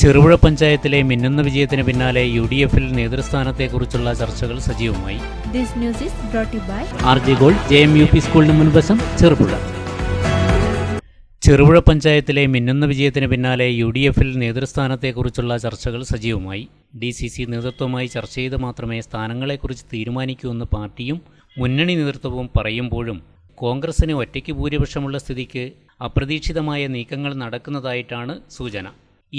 ചെറുപുഴ പഞ്ചായത്തിലെ മിന്നുന്ന വിജയത്തിന് പിന്നാലെ യു ഡി എഫിൽ നേതൃസ്ഥാനത്തെക്കുറിച്ചുള്ള ചർച്ചകൾ സജീവമായി. This news is brought to you by R J Gold J M U P സ്കൂളിന് മുൻവശം ചെറുപുഴ. ചെറുപുഴ പഞ്ചായത്തിലെ മിന്നുന്ന വിജയത്തിന് പിന്നാലെ യു ഡി എഫിൽ നേതൃസ്ഥാനത്തെക്കുറിച്ചുള്ള ചർച്ചകൾ സജീവമായി. ഡി സി സി നേതൃത്വവുമായി ചർച്ച ചെയ്ത് മാത്രമേ സ്ഥാനങ്ങളെക്കുറിച്ച് തീരുമാനിക്കൂ എന്ന് പാർട്ടിയും മുന്നണി നേതൃത്വവും പറയുമ്പോഴും കോൺഗ്രസിന് ഒറ്റയ്ക്ക് ഭൂരിപക്ഷമുള്ള സ്ഥിതിക്ക് അപ്രതീക്ഷിതമായ നീക്കങ്ങൾ നടക്കുന്നതായിട്ടാണ് സൂചന.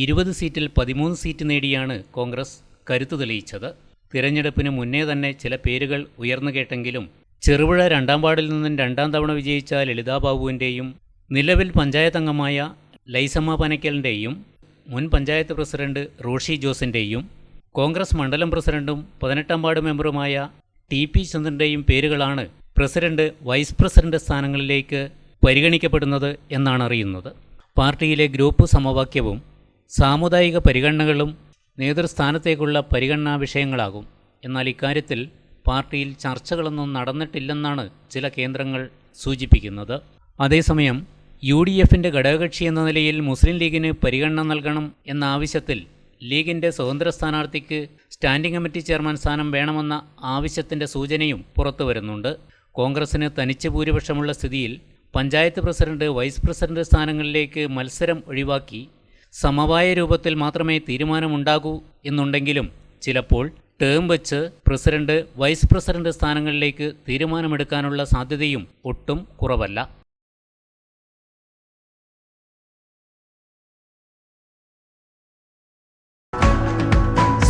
ഇരുപത് സീറ്റിൽ പതിമൂന്ന് സീറ്റ് നേടിയാണ് കോൺഗ്രസ് കരുത്തു തെളിയിച്ചത്. തിരഞ്ഞെടുപ്പിന് മുന്നേ തന്നെ ചില പേരുകൾ ഉയർന്നു കേട്ടെങ്കിലും ചെറുപുഴ രണ്ടാം വാർഡിൽ നിന്നും രണ്ടാം തവണ വിജയിച്ച ലളിതാ ബാബുവിന്റെയും നിലവിൽ പഞ്ചായത്ത് അംഗമായ ലൈസമ്മ പനക്കലിന്റെയും മുൻ പഞ്ചായത്ത് പ്രസിഡന്റ് റോഷി ജോസിന്റെയും കോൺഗ്രസ് മണ്ഡലം പ്രസിഡന്റും പതിനെട്ടാം വാർഡ് മെമ്പറുമായ ടി പി ചന്ദ്രന്റെയും പേരുകളാണ് പ്രസിഡന്റ് വൈസ് പ്രസിഡന്റ് സ്ഥാനങ്ങളിലേക്ക് പരിഗണിക്കപ്പെടുന്നത് എന്നാണ് അറിയുന്നത്. പാർട്ടിയിലെ ഗ്രൂപ്പ് സമവാക്യവും സാമുദായിക പരിഗണനകളും നേതൃസ്ഥാനത്തേക്കുള്ള പരിഗണനാ വിഷയങ്ങളാകും. എന്നാൽ ഇക്കാര്യത്തിൽ പാർട്ടിയിൽ ചർച്ചകളൊന്നും നടന്നിട്ടില്ലെന്നാണ് ചില കേന്ദ്രങ്ങൾ സൂചിപ്പിക്കുന്നത്. അതേസമയം യു ഡി എഫിന്റെ ഘടകകക്ഷി എന്ന നിലയിൽ മുസ്ലിം ലീഗിന് പരിഗണന നൽകണം എന്ന ആവശ്യത്തിൽ ലീഗിന്റെ സ്വതന്ത്ര സ്ഥാനാർത്ഥിക്ക് സ്റ്റാൻഡിംഗ് കമ്മിറ്റി ചെയർമാൻ സ്ഥാനം വേണമെന്ന ആവശ്യത്തിന്റെ സൂചനയും പുറത്തു വരുന്നുണ്ട് കോൺഗ്രസിന് തനിച്ച് ഭൂരിപക്ഷമുള്ള സ്ഥിതിയിൽ പഞ്ചായത്ത് പ്രസിഡന്റ് വൈസ് പ്രസിഡന്റ് സ്ഥാനങ്ങളിലേക്ക് മത്സരം ഒഴിവാക്കി സമവായ രൂപത്തിൽ മാത്രമേ തീരുമാനമുണ്ടാകൂ എന്നുണ്ടെങ്കിലും ചിലപ്പോൾ ടേം വെച്ച് പ്രസിഡന്റ് വൈസ് പ്രസിഡന്റ് സ്ഥാനങ്ങളിലേക്ക് തീരുമാനമെടുക്കാനുള്ള സാധ്യതയും ഒട്ടും കുറവല്ല.